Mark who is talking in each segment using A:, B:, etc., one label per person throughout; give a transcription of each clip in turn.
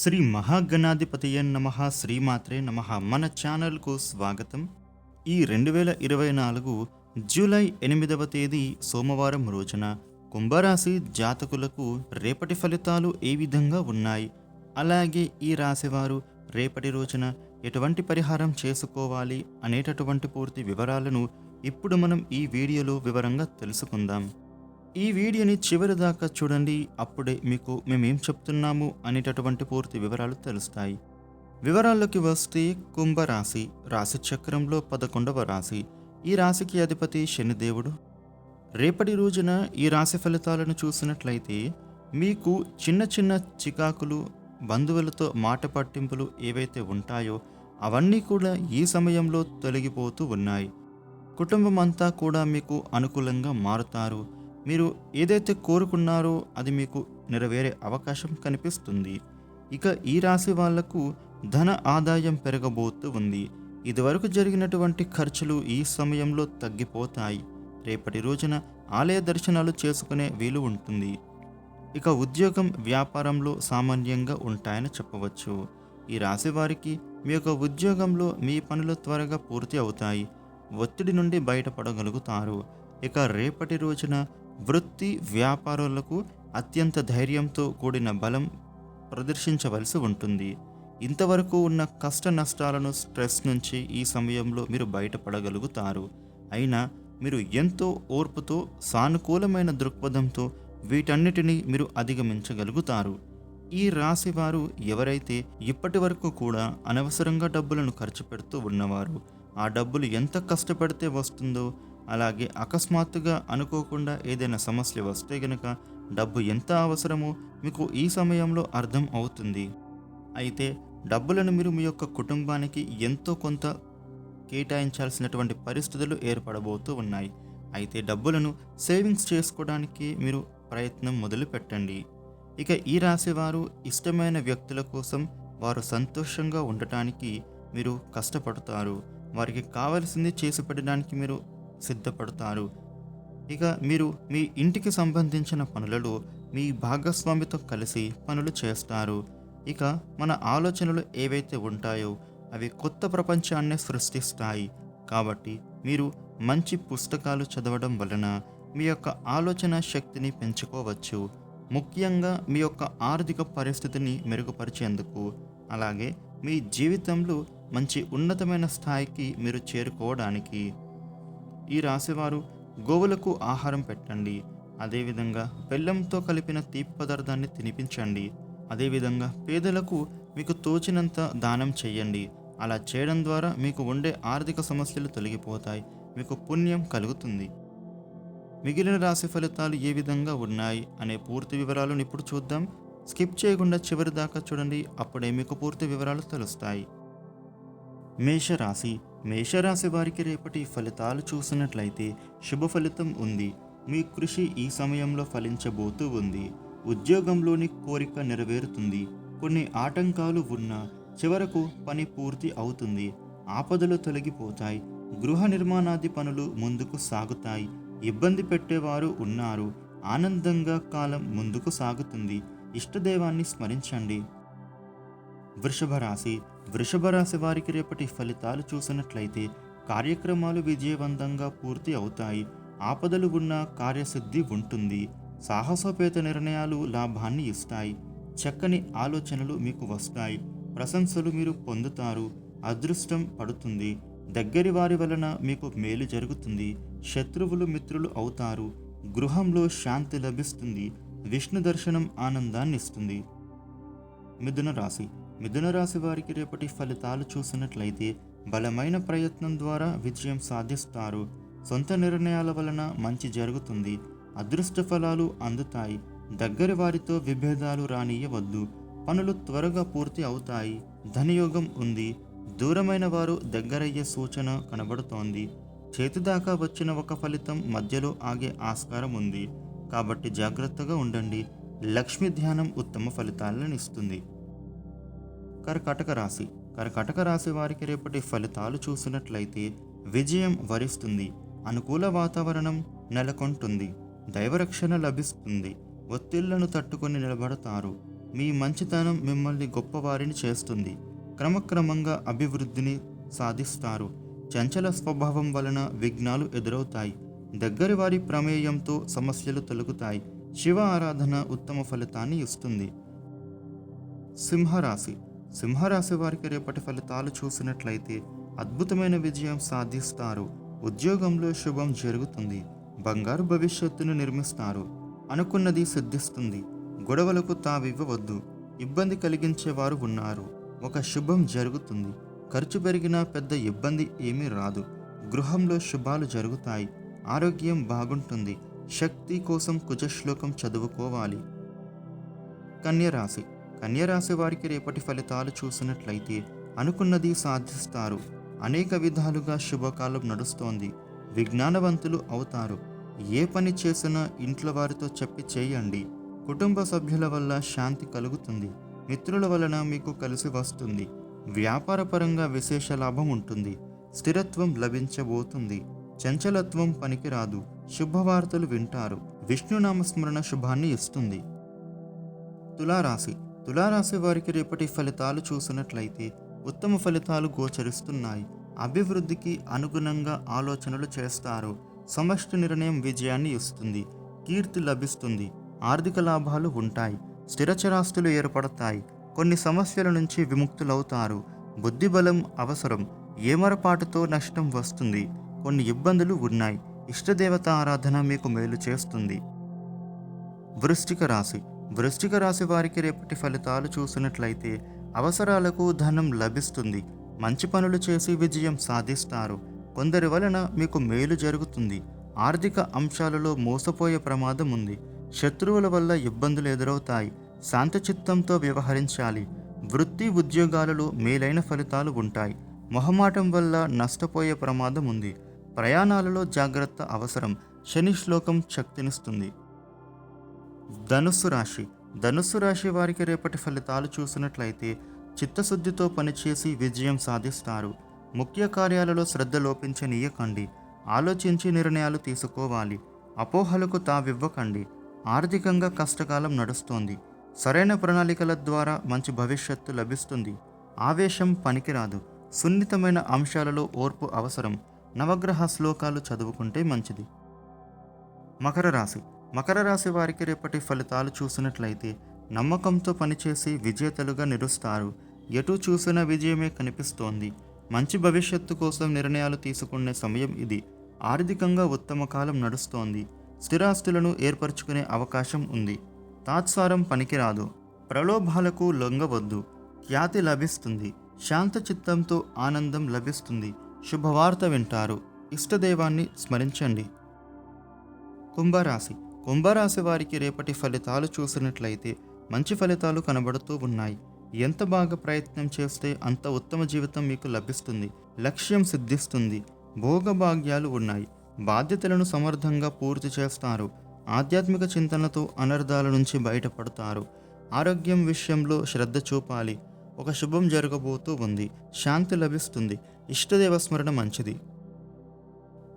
A: శ్రీ మహాగణాధిపతియ నమ శ్రీమాత్రే నమ. మన ఛానల్కు స్వాగతం. ఈ రెండు వేల ఇరవై నాలుగు జూలై ఎనిమిదవ తేదీ సోమవారం రోజున కుంభరాశి జాతకులకు రేపటి ఫలితాలు ఏ విధంగా ఉన్నాయి? అలాగే ఈ రాశివారు రేపటి రోజున ఎటువంటి పరిహారం చేసుకోవాలి అనేటటువంటి పూర్తి వివరాలను ఇప్పుడు మనం ఈ వీడియోలో వివరంగా తెలుసుకుందాం. ఈ వీడియోని చివరి దాకా చూడండి. అప్పుడే మీకు మేమేం చెప్తున్నాము అనేటటువంటి పూర్తి వివరాలు తెలుస్తాయి. వివరాల్లోకి వస్తే కుంభరాశి రాశి చక్రంలో పదకొండవ రాశి. ఈ రాశికి అధిపతి శనిదేవుడు రేపటి రోజున ఈ రాశి ఫలితాలను చూసినట్లయితే మీకు చిన్న చిన్న చికాకులు బంధువులతో మాట పట్టింపులు ఏవైతే ఉంటాయో అవన్నీ కూడా ఈ సమయంలో తొలగిపోతూ ఉన్నాయి. కుటుంబం అంతా కూడా మీకు అనుకూలంగా మారుతారు. మీరు ఏదైతే కోరుకున్నారో అది మీకు నెరవేరే అవకాశం కనిపిస్తుంది. ఇక ఈ రాశి వాళ్ళకు ధన ఆదాయం పెరగబోతూ ఉంది. ఇదివరకు జరిగినటువంటి ఖర్చులు ఈ సమయంలో తగ్గిపోతాయి. రేపటి రోజున ఆలయ దర్శనాలు చేసుకునే వీలు ఉంటుంది. ఇక ఉద్యోగం వ్యాపారంలో సామాన్యంగా ఉంటాయని చెప్పవచ్చు. ఈ రాశి వారికి మీ యొక్క ఉద్యోగంలో మీ పనులు త్వరగా పూర్తి అవుతాయి. ఒత్తిడి నుండి బయటపడగలుగుతారు. ఇక రేపటి రోజున వృత్తి వ్యాపారులకు అత్యంత ధైర్యంతో కూడిన బలం ప్రదర్శించవలసి ఉంటుంది. ఇంతవరకు ఉన్న కష్ట నష్టాలను స్ట్రెస్ నుంచి ఈ సమయంలో మీరు బయటపడగలుగుతారు. అయినా మీరు ఎంతో ఓర్పుతో సానుకూలమైన దృక్పథంతో వీటన్నిటినీ మీరు అధిగమించగలుగుతారు. ఈ రాశి వారు ఎవరైతే ఇప్పటి వరకు కూడా అనవసరంగా డబ్బులను ఖర్చు పెడుతూ ఉన్నవారు ఆ డబ్బులు ఎంత కష్టపడితే వస్తుందో అలాగే అకస్మాత్తుగా అనుకోకుండా ఏదైనా సమస్య వస్తే గనక డబ్బు ఎంత అవసరమో మీకు ఈ సమయంలో అర్థం అవుతుంది. అయితే డబ్బులను మీరు మీ యొక్క కుటుంబానికి ఎంతో కొంత కేటాయించాల్సినటువంటి పరిస్థితులు ఏర్పడబోతూ ఉన్నాయి. అయితే డబ్బులను సేవింగ్స్ చేసుకోవడానికి మీరు ప్రయత్నం మొదలు పెట్టండి. ఇక ఈ రాశి వారు ఇష్టమైన వ్యక్తుల కోసం వారు సంతోషంగా ఉండటానికి మీరు కష్టపడతారు. వారికి కావలసింది చేసి పెట్టడానికి మీరు సిద్ధపడతారు. ఇక మీరు మీ ఇంటికి సంబంధించిన పనులలో మీ భాగస్వామితో కలిసి పనులు చేస్తారు. ఇక మన ఆలోచనలు ఏవైతే ఉంటాయో అవి కొత్త ప్రపంచాన్ని సృష్టిస్తాయి. కాబట్టి మీరు మంచి పుస్తకాలు చదవడం వలన మీ యొక్క ఆలోచన శక్తిని పెంచుకోవచ్చు. ముఖ్యంగా మీ యొక్క ఆర్థిక పరిస్థితిని మెరుగుపరిచేందుకు. అలాగే మీ జీవితంలో మంచి ఉన్నతమైన స్థాయికి మీరు చేరుకోవడానికి ఈ రాశివారు గోవులకు ఆహారం పెట్టండి. అదేవిధంగా బెల్లంతో కలిపిన తీపి పదార్థాన్ని తినిపించండి. అదేవిధంగా పేదలకు మీకు తోచినంత దానం చేయండి. అలా చేయడం ద్వారా మీకు ఉండే ఆర్థిక సమస్యలు తొలగిపోతాయి. మీకు పుణ్యం కలుగుతుంది. మిగిలిన రాశి ఫలితాలు ఏ విధంగా ఉన్నాయి అనే పూర్తి వివరాలను ఇప్పుడు చూద్దాం. స్కిప్ చేయకుండా చివరి దాకా చూడండి. అప్పుడే మీకు పూర్తి వివరాలు తెలుస్తాయి. మేషరాశి. మేషరాశి వారికి రేపటి ఫలితాలు చూసినట్లయితే శుభ ఫలితం ఉంది. మీ కృషి ఈ సమయంలో ఫలించబోతూ ఉంది. ఉద్యోగంలోని కోరిక నెరవేరుతుంది. కొన్ని ఆటంకాలు ఉన్నా చివరకు పని పూర్తి అవుతుంది. ఆపదలు తొలగిపోతాయి. గృహ నిర్మాణాది పనులు ముందుకు సాగుతాయి. ఇబ్బంది పెట్టేవారు ఉన్నారు. ఆనందంగా కాలం ముందుకు సాగుతుంది. ఇష్టదైవాన్ని స్మరించండి. వృషభ రాశి. వృషభ రాశి వారికి రేపటి ఫలితాలు చూసినట్లయితే కార్యక్రమాలు విజయవంతంగా పూర్తి అవుతాయి. ఆపదలు ఉన్న కార్యసిద్ధి ఉంటుంది. సాహసోపేత నిర్ణయాలు లాభాన్ని ఇస్తాయి. చక్కని ఆలోచనలు మీకు వస్తాయి. ప్రశంసలు మీరు పొందుతారు. అదృష్టం పడుతుంది. దగ్గరి వారి వలన మీకు మేలు జరుగుతుంది. శత్రువులు మిత్రులు అవుతారు. గృహంలో శాంతి లభిస్తుంది. విష్ణు దర్శనం ఆనందాన్ని ఇస్తుంది. మిథున రాశి. మిథున రాశి వారికి రేపటి ఫలితాలు చూసినట్లయితే బలమైన ప్రయత్నం ద్వారా విజయం సాధిస్తారు. సొంత నిర్ణయాల వలన మంచి జరుగుతుంది. అదృష్ట ఫలాలు అందుతాయి. దగ్గరి వారితో విభేదాలు రానియవద్దు. పనులు త్వరగా పూర్తి అవుతాయి. ధనయోగం ఉంది. దూరమైన వారు దగ్గరయ్యే సూచన కనబడుతోంది. చేతిదాకా వచ్చిన ఒక ఫలితం మధ్యలో ఆగే ఆస్కారం ఉంది. కాబట్టి జాగ్రత్తగా ఉండండి. లక్ష్మి ధ్యానం ఉత్తమ ఫలితాలను ఇస్తుంది. కర్కాటక రాశి. కర్కాటక రాశి వారికి రేపటి ఫలితాలు చూసినట్లయితే విజయం వరిస్తుంది. అనుకూల వాతావరణం నెలకొంటుంది. దైవరక్షణ లభిస్తుంది. ఒత్తిళ్ళను తట్టుకొని నిలబడతారు. మీ మంచితనం మిమ్మల్ని గొప్పవారిని చేస్తుంది. క్రమక్రమంగా అభివృద్ధిని సాధిస్తారు. చంచల స్వభావం వలన విఘ్నాలు ఎదురవుతాయి. దగ్గరి వారి ప్రమేయంతో సమస్యలు తొలగుతాయి. శివ ఆరాధన ఉత్తమ ఫలితాన్ని ఇస్తుంది. సింహరాశి. సింహరాశి వారికి రేపటి ఫలితాలు చూసినట్లయితే అద్భుతమైన విజయం సాధిస్తారు. ఉద్యోగంలో శుభం జరుగుతుంది. బంగారు భవిష్యత్తును నిర్మిస్తారు. అనుకున్నది సిద్ధిస్తుంది. గొడవలకు తావివ్వవద్దు. ఇబ్బంది కలిగించేవారు ఉన్నారు. ఒక శుభం జరుగుతుంది. ఖర్చు పెరిగినా పెద్ద ఇబ్బంది ఏమీ రాదు. గృహంలో శుభాలు జరుగుతాయి. ఆరోగ్యం బాగుంటుంది. శక్తి కోసం కుజశ్లోకం చదువుకోవాలి. కన్యరాశి కన్యరాశి వారికి రేపటి ఫలితాలు చూసినట్లయితే అనుకున్నది సాధిస్తారు. అనేక విధాలుగా శుభకాలం నడుస్తోంది. విజ్ఞానవంతులు అవుతారు. ఏ పని చేసినా ఇంట్లో వారితో చెప్పి చేయండి. కుటుంబ సభ్యుల వల్ల శాంతి కలుగుతుంది. మిత్రుల వలన మీకు కలిసి వస్తుంది. వ్యాపారపరంగా విశేష లాభం ఉంటుంది. స్థిరత్వం లభించబోతుంది. చంచలత్వం పనికిరాదు. శుభవార్తలు వింటారు. విష్ణునామస్మరణ శుభాన్ని ఇస్తుంది. తులారాశి తులారాశి వారికి రేపటి ఫలితాలు చూసినట్లయితే ఉత్తమ ఫలితాలు గోచరిస్తున్నాయి. అభివృద్ధికి అనుగుణంగా ఆలోచనలు చేస్తారు. సమష్టి నిర్ణయం విజయాన్ని ఇస్తుంది. కీర్తి లభిస్తుంది. ఆర్థిక లాభాలు ఉంటాయి. స్థిరచరాస్తులు ఏర్పడతాయి. కొన్ని సమస్యల నుంచి విముక్తులవుతారు. బుద్ధిబలం అవసరం. ఏమరపాటుతో నష్టం వస్తుంది. కొన్ని ఇబ్బందులు ఉన్నాయి. ఇష్టదేవత ఆరాధన మీకు మేలు చేస్తుంది. వృష్టిక రాశి వృశ్చిక రాశి వారికి రేపటి ఫలితాలు చూసినట్లయితే అవసరాలకు ధనం లభిస్తుంది. మంచి పనులు చేసి విజయం సాధిస్తారు. కొందరి వలన మీకు మేలు జరుగుతుంది. ఆర్థిక అంశాలలో మోసపోయే ప్రమాదం ఉంది. శత్రువుల వల్ల ఇబ్బందులు ఎదురవుతాయి. శాంతచిత్తంతో వ్యవహరించాలి. వృత్తి ఉద్యోగాలలో మేలైన ఫలితాలు ఉంటాయి. మొహమాటం వల్ల నష్టపోయే ప్రమాదం ఉంది. ప్రయాణాలలో జాగ్రత్త అవసరం. శని శ్లోకం శక్తినిస్తుంది. ధనుస్సు రాశి. ధనుస్సు రాశి వారికి రేపటి ఫలితాలు చూసినట్లయితే చిత్తశుద్ధితో పనిచేసి విజయం సాధిస్తారు. ముఖ్య కార్యాలలో శ్రద్ధ లోపించనీయకండి. ఆలోచించి నిర్ణయాలు తీసుకోవాలి. అపోహలకు తావివ్వకండి. ఆర్థికంగా కష్టకాలం నడుస్తోంది. సరైన ప్రణాళికల ద్వారా మంచి భవిష్యత్తు లభిస్తుంది. ఆవేశం పనికిరాదు. సున్నితమైన అంశాలలో ఓర్పు అవసరం. నవగ్రహ శ్లోకాలు చదువుకుంటే మంచిది. మకర రాశి. మకర రాశి వారికి రేపటి ఫలితాలు చూసినట్లయితే నమ్మకంతో పనిచేసి విజేతలుగా నిలుస్తారు. ఎటు చూసిన విజయమే కనిపిస్తోంది. మంచి భవిష్యత్తు కోసం నిర్ణయాలు తీసుకునే సమయం ఇది. ఆర్థికంగా ఉత్తమ కాలం నడుస్తోంది. స్థిరాస్తులను ఏర్పరచుకునే అవకాశం ఉంది. తాత్సారం పనికిరాదు. ప్రలోభాలకు లొంగవద్దు. ఖ్యాతి లభిస్తుంది. శాంత చిత్తంతో ఆనందం లభిస్తుంది. శుభవార్త వింటారు. ఇష్టదైవాన్ని స్మరించండి. కుంభరాశి కుంభరాశి వారికి రేపటి ఫలితాలు చూసినట్లయితే మంచి ఫలితాలు కనబడుతూ ఉన్నాయి. ఎంత బాగా ప్రయత్నం చేస్తే అంత ఉత్తమ జీవితం మీకు లభిస్తుంది. లక్ష్యం సిద్ధిస్తుంది. భోగభాగ్యాలు ఉన్నాయి. బాధ్యతలను సమర్థంగా పూర్తి చేస్తారు. ఆధ్యాత్మిక చింతనతో అనర్థాల నుంచి బయటపడతారు. ఆరోగ్యం విషయంలో శ్రద్ధ చూపాలి. ఒక శుభం జరగబోతూ ఉంది. శాంతి లభిస్తుంది. ఇష్టదేవ స్మరణ మంచిది.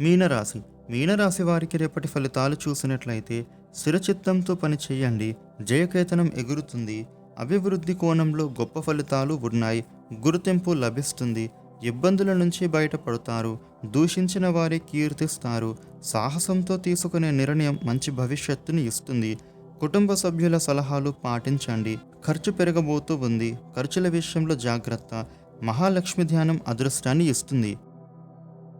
A: మీనరాశి. మీనరాశి వారికి రేపటి ఫలితాలు చూసినట్లయితే స్థిరచిత్తంతో పని చేయండి. జయకేతనం ఎగురుతుంది. అభివృద్ధి కోణంలో గొప్ప ఫలితాలు ఉన్నాయి. గుర్తింపు లభిస్తుంది. ఇబ్బందుల నుంచి బయటపడతారు. దూషించిన వారి కీర్తిస్తారు. సాహసంతో తీసుకునే నిర్ణయం మంచి భవిష్యత్తుని ఇస్తుంది. కుటుంబ సభ్యుల సలహాలు పాటించండి. ఖర్చు పెరగబోతూ ఉంది. ఖర్చుల విషయంలో జాగ్రత్త. మహాలక్ష్మి ధ్యానం అదృష్టాన్ని ఇస్తుంది.